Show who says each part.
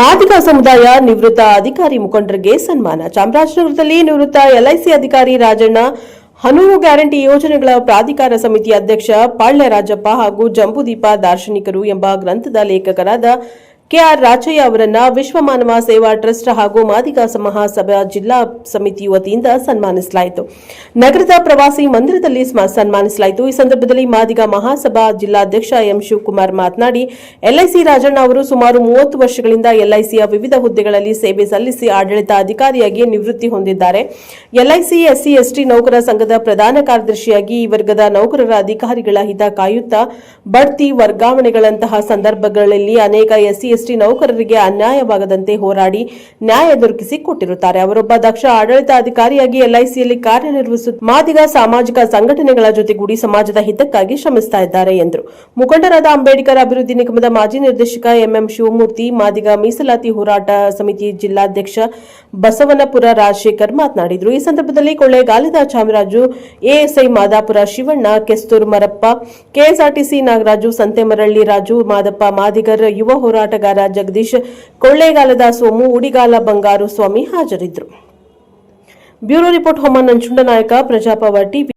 Speaker 1: ಮಾದಿಗ ಸಮುದಾಯ ನಿವೃತ್ತ ಅಧಿಕಾರಿ ಮುಖಂಡರಿಗೆ ಸನ್ಮಾನ. ಚಾಮರಾಜನಗರದಲ್ಲಿ ನಿವೃತ್ತ ಎಲ್ಐಸಿ ಅಧಿಕಾರಿ ರಾಜಣ್ಣ, ಹನೂರು ಗ್ಯಾರಂಟಿ ಯೋಜನೆಗಳ ಪ್ರಾಧಿಕಾರ ಸಮಿತಿ ಅಧ್ಯಕ್ಷ ಪಾಳ್ಯ ರಾಜಪ್ಪ ಹಾಗೂ ಜಂಬುದೀಪ ದಾರ್ಶನಿಕರು ಎಂಬ ಗ್ರಂಥದ ಲೇಖಕರಾದ ಕೆಆರ್ ರಾಚಯ್ಯ ಅವರನ್ನ ವಿಶ್ವ ಮಾನವ ಸೇವಾ ಟ್ರಸ್ಟ್ ಹಾಗೂ ಮಾದಿಗ ಮಹಾಸಭಾ ಜಿಲ್ಲಾ ಸಮಿತಿ ವತಿಯಿಂದ ಸನ್ಮಾನಿಸಲಾಯಿತು. ನಗರದ ಪ್ರವಾಸಿ ಮಂದಿರದಲ್ಲಿ ಸನ್ಮಾನಿಸಲಾಯಿತು. ಈ ಸಂದರ್ಭದಲ್ಲಿ ಮಾದಿಗ ಮಹಾಸಭಾ ಜಿಲ್ಲಾಧ್ಯಕ್ಷ ಎಂ ಶಿವಕುಮಾರ್ ಮಾತನಾಡಿ ಎಲ್ಐಸಿ ರಾಜಣ್ಣ ಅವರು ಸುಮಾರು ಮೂವತ್ತು ವರ್ಷಗಳಿಂದ ಎಲ್ಐಸಿಯ ವಿವಿಧ ಹುದ್ದೆಗಳಲ್ಲಿ ಸೇವೆ ಸಲ್ಲಿಸಿ ಆಡಳಿತ ಅಧಿಕಾರಿಯಾಗಿ ನಿವೃತ್ತಿ ಹೊಂದಿದ್ದಾರೆ. ಎಲ್ಐಸಿ ಎಸ್ಸಿ ಎಸ್ಟಿ ನೌಕರ ಸಂಘದ ಪ್ರಧಾನ ಕಾರ್ಯದರ್ಶಿಯಾಗಿ ಈ ವರ್ಗದ ನೌಕರರ ಅಧಿಕಾರಿಗಳ ಹಿತ ಕಾಯುತ್ತಾ, ಬಡ್ತಿ ವರ್ಗಾವಣೆಗಳಂತಹ ಸಂದರ್ಭಗಳಲ್ಲಿ ಅನೇಕ ಎಸ್ಸಿ ಎಸ್ಟಿ ನೌಕರರಿಗೆ ಅನ್ಯಾಯವಾಗದಂತೆ ಹೋರಾಡಿ ನ್ಯಾಯ ದೊರಕಿಸಿ ಕೊಟ್ಟಿರುತ್ತಾರೆ. ಅವರೊಬ್ಬ ದಕ್ಷ ಆಡಳಿತಾಧಿಕಾರಿಯಾಗಿ ಎಲ್ಐಸಿಯಲ್ಲಿ ಕಾರ್ಯನಿರ್ವಹಿಸುತ್ತ ಮಾದಿಗ ಸಾಮಾಜಿಕ ಸಂಘಟನೆಗಳ ಜೊತೆಗೂಡಿ ಸಮಾಜದ ಹಿತಕ್ಕಾಗಿ ಶ್ರಮಿಸ್ತಾ ಇದ್ದಾರೆ ಎಂದರು. ಮುಖಂಡರಾದ ಅಂಬೇಡ್ಕರ್ ಅಭಿವೃದ್ಧಿ ನಿಗಮದ ಮಾಜಿ ನಿರ್ದೇಶಕ ಎಂಎಂ ಶಿವಮೂರ್ತಿ, ಮಾದಿಗ ಮೀಸಲಾತಿ ಹೋರಾಟ ಸಮಿತಿ ಜಿಲ್ಲಾಧ್ಯಕ್ಷ ಬಸವನಪುರ ರಾಜಶೇಖರ್ ಮಾತನಾಡಿದರು. ಈ ಸಂದರ್ಭದಲ್ಲಿ ಕೊಳ್ಳೇಗಾಲದ ಚಾಮರಾಜು, ಎಎಸ್ಐ ಮಾದಾಪುರ ಶಿವಣ್ಣ, ಕೆಸ್ತೂರು ಮರಪ್ಪ, ಕೆಎಸ್ಆರ್ಟಿಸಿ ನಾಗರಾಜು, ಸಂತೆಮರಳ್ಳಿ ರಾಜು, ಮಾದಪ್ಪ ಮಾದಿಗರ್ ಯುವ ಹೋರಾಟಗಾರ ಜಗದೀಶ್ ಕೊಳ್ಳೇಗಾಲದ ಸೋಮು ಉಡಿಗಾಲ ಬಂಗಾರು ಸ್ವಾಮಿ ಹಾಜರಿದ್ದರು. ಬ್ಯೂರೋ ರಿಪೋರ್ಟ್ ಹೊಮ್ಮ ನಂಜುಂಡನಾಯಕ ಪ್ರಜಾಪವ ಟಿವಿ